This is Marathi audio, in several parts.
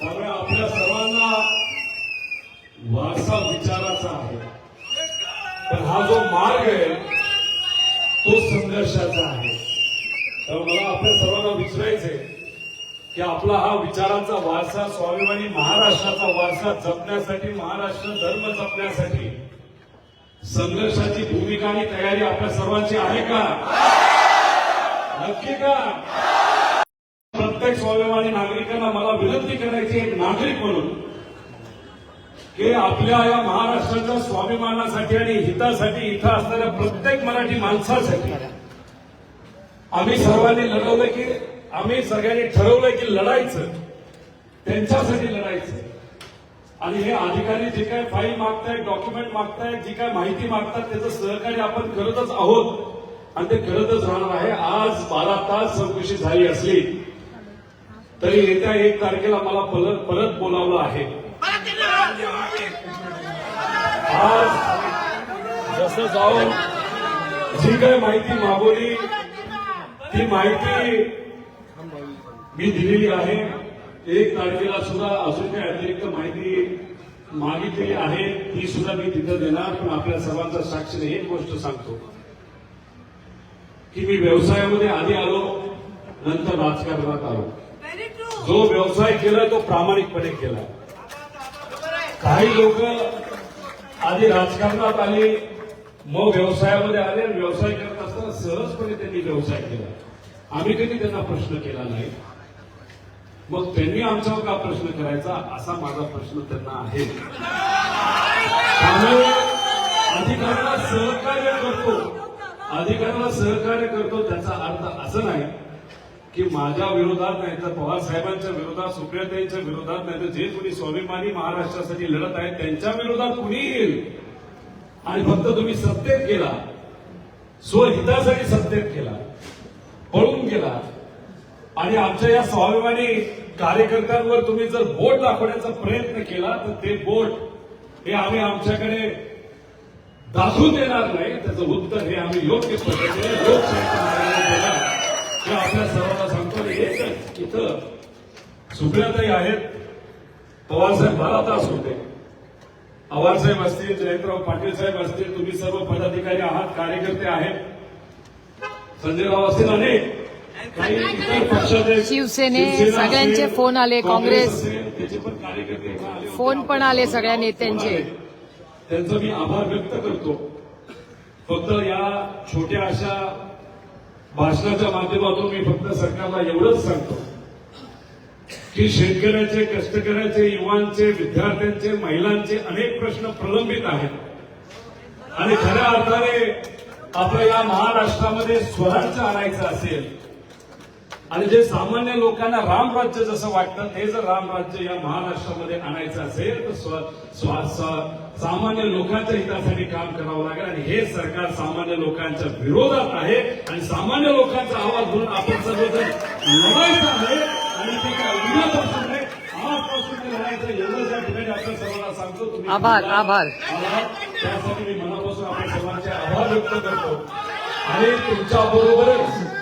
त्यामुळे आपल्या सर्वांना वारसा विचाराचा आहे. तर हा जो मार्ग आहे तो संघर्षाचा आहे. तर मला आपल्या सर्वांना विचारायचंय की आपला हा विचारांचा वारसा स्वाभिमानी महाराष्ट्राचा वारसा जपण्यासाठी महाराष्ट्र धर्म जपण्यासाठी संघर्षाची भूमिका आणि तयारी आपल्या सर्वांची आहे का? नक्की का? प्रत्येक स्वाभिमानी नागरिकांना मला विनंती करायची एक नागरिक म्हणून की आपल्या या महाराष्ट्राच्या स्वाभिमानासाठी आणि हितासाठी इथं असणाऱ्या प्रत्येक मराठी माणसासाठी आम्ही सर्वांनी लढवलं की आम्ही सगळ्यांनी ठरवलं की लढायचं त्यांच्यासाठी लढायचं. आणि हे अधिकारी जे काय फाईल मागतायत डॉक्युमेंट मागतायत जी काय माहिती मागतात त्याचं सहकार्य आपण करतच आहोत. आणि ते करतच राहणार आहे आज बारा तास चौकशी झाली असली तरी येत्या एक तारखेला मला परत परत बोलावलं आहे. आज जसं जाऊन जी काय माहिती मागवली ती माहिती मी दिलेली आहे. एक तारखेला सुद्धा अजून काही अतिरिक्त माहिती मागितलेली आहे ती सुद्धा मी तिथं देणार पण आपल्या सर्वांचा साक्षीने एक गोष्ट सांगतो. की मी व्यवसायामध्ये आधी आलो नंतर राजकारणात आलो. जो व्यवसाय केला तो प्रामाणिकपणे केला. काही लोक आधी राजकारणात आले मग व्यवसायामध्ये आले आणि व्यवसाय करत असताना सहजपणे त्यांनी व्यवसाय केला. आम्ही कधी त्यांना प्रश्न केला नाही. मग त्यांनी आमच्यावर का प्रश्न करायचा? असा माझा प्रश्न त्यांना आहे. त्यामुळे अधिकाऱ्याला सहकार्य करतो. अधिकाऱ्याला सहकार्य करतो त्याचा अर्थ असं नाही की माझ्या विरोधात नाही तर पवार साहेबांच्या विरोधात सुप्रियाताईंच्या विरोधात नाही तर जे कोणी स्वाभिमानी महाराष्ट्रासाठी लढत आहेत त्यांच्या विरोधात कुणी येईल? आणि फक्त तुम्ही सत्तेत गेला स्वहितासाठी सत्तेत केला पळून गेला. आणि आमच्या या स्वाभिमानी कार्यकर्त्यांवर तुम्ही जर बोट दाखवण्याचा प्रयत्न केला तर ते बोट हे आम्ही आमच्याकडे दाखवून देणार नाही. त्याचं उत्तर हे आम्ही योग्य पद्धतीने देणार. हे आपल्या सर्वांना सांगतो एकच इथं सुप्रियाताई आहेत. पवारसाहेब बारा तास होते. पवारसाहेब असतील जयंतराव पाटील साहेब असतील तुम्ही सर्व पदाधिकारी आहात कार्यकर्ते आहेत. संजयराव असतील अनेक काही इतर पक्षाचे शिवसेने, सगळ्यांचे फोन आले, काँग्रेस. फोन पण आले सगळ्या नेत्यांचे. त्यांचा मी आभार व्यक्त करतो. फक्त या छोट्या अशा भाषणाच्या माध्यमातून मी फक्त सरकारला एवढंच सांगतो की शेतकऱ्याचे कष्टकऱ्याचे युवांचे विद्यार्थ्यांचे महिलांचे अनेक प्रश्न प्रलंबित आहेत. आणि खऱ्या अर्थाने आपल्या या महाराष्ट्रामध्ये स्वराज्य आणायचं असेल आणि जे सामान्य लोकांना रामराज्य जसं वाटतं ते जर रामराज्य या महाराष्ट्रामध्ये आणायचं असेल तर स्व- सामान्य लोकांच्या हितासाठी काम करावं लागेल. आणि हे सरकार सामान्य लोकांच्या विरोधात आहे. आणि सामान्य लोकांचा आवाज म्हणून आपण सर्वजण लढायचं आहे. आणि ते काय उद्यापासून नाही आजपासून लढायचं एवढंच या ठिकाणी आपल्या सर्वांना सांगतो. तुम्ही आभार, आभार. आभार. त्यासाठी मी मनापासून आपण सर्वांचे आभार व्यक्त करतो. आणि तुमच्या बरोबरच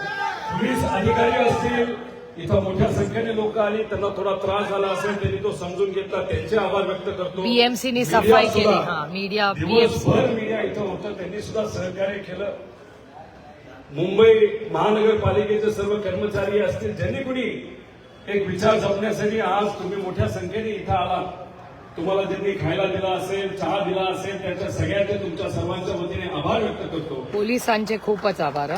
पोलीस अधिकारी असतील इथं मोठ्या संख्येने लोक आली त्यांना थोडा त्रास झाला असेल त्यांनी तो समजून घेतला त्यांचे आभार व्यक्त करतो. BMC नी मीडिया सफाई केली. हा, मीडिया, दिवसभर मीडिया इथं होतं त्यांनी सुद्धा सहकार्य केलं. मुंबई महानगरपालिकेचे सर्व कर्मचारी असतील ज्यांनी कुणी एक विचार जपण्यासाठी आज तुम्ही मोठ्या संख्येने इथं आला. तुम्हाला ज्यांनी खायला दिला असेल चहा दिला असेल त्यांच्या सगळ्यांचे तुमच्या सर्वांच्या वतीने आभार व्यक्त करतो. पोलिसांचे खूपच आभार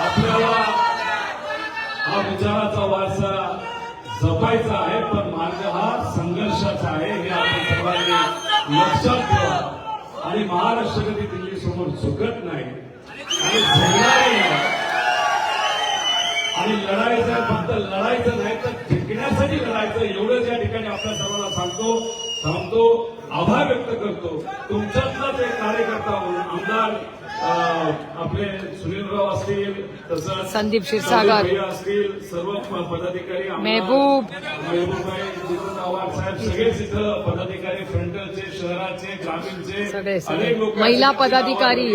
आपल्याला हा विचाराचा वारसा जपायचा आहे पण मार्ग हा संघर्षाचा आहे हे आपण सर्वांनी लक्षात ठेवा. आणि महाराष्ट्र कधी दिल्ली समोर झुकत नाही आणि झुकणारही नाही. आणि लढायचं फक्त लढायचं नाही तर जिंकण्यासाठी लढायचं एवढंच या ठिकाणी आपल्या सर्वांना सांगतो थांबतो आभार व्यक्त करतो. तुमच्यातलाच एक कार्यकर्ता म्हणून आमदार आपले सुनीलराव असतील तसंच संदीप क्षीरसागर. भैया असतील सर्व पदाधिकारी आमदार, मेहबूब. मेहबूबभाई जितेंद्र आव्हाड साहेब सगळेच इथं पदाधिकारी फ्रंट शहराचे ग्रामीणचे सगळे सगळे. अनेक लोक महिला पदाधिकारी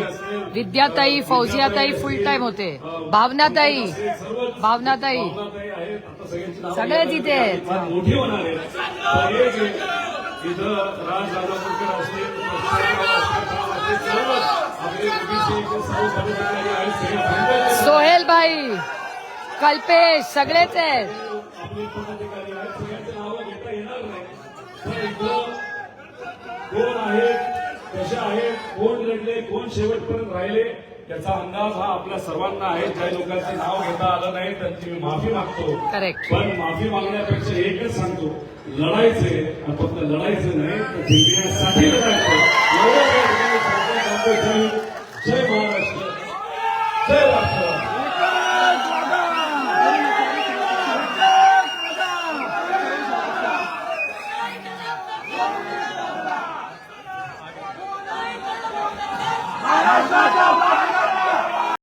विद्याताई फौजियाताई फुल टाइम होते. भावनाताई भावनाताई सगळेच घेतली इथे आहेत. मोठी होणार आहे, राज राजापूरकर असतील थांबलेले सोहेलबाई कल्पेश सगळेच आहेत कोण आहेत कशा आहेत कोण लढले कोण शेवटपर्यंत राहिले याचा अंदाज हा आपल्या सर्वांना आहे. ज्या लोकांचे नाव घेता आलं नाही त्यांची मी माफी मागतो. पण माफी मागण्यापेक्षा एकच सांगतो लढायचे फक्त लढायचं नाही तर जिंकण्यासाठी लढायचं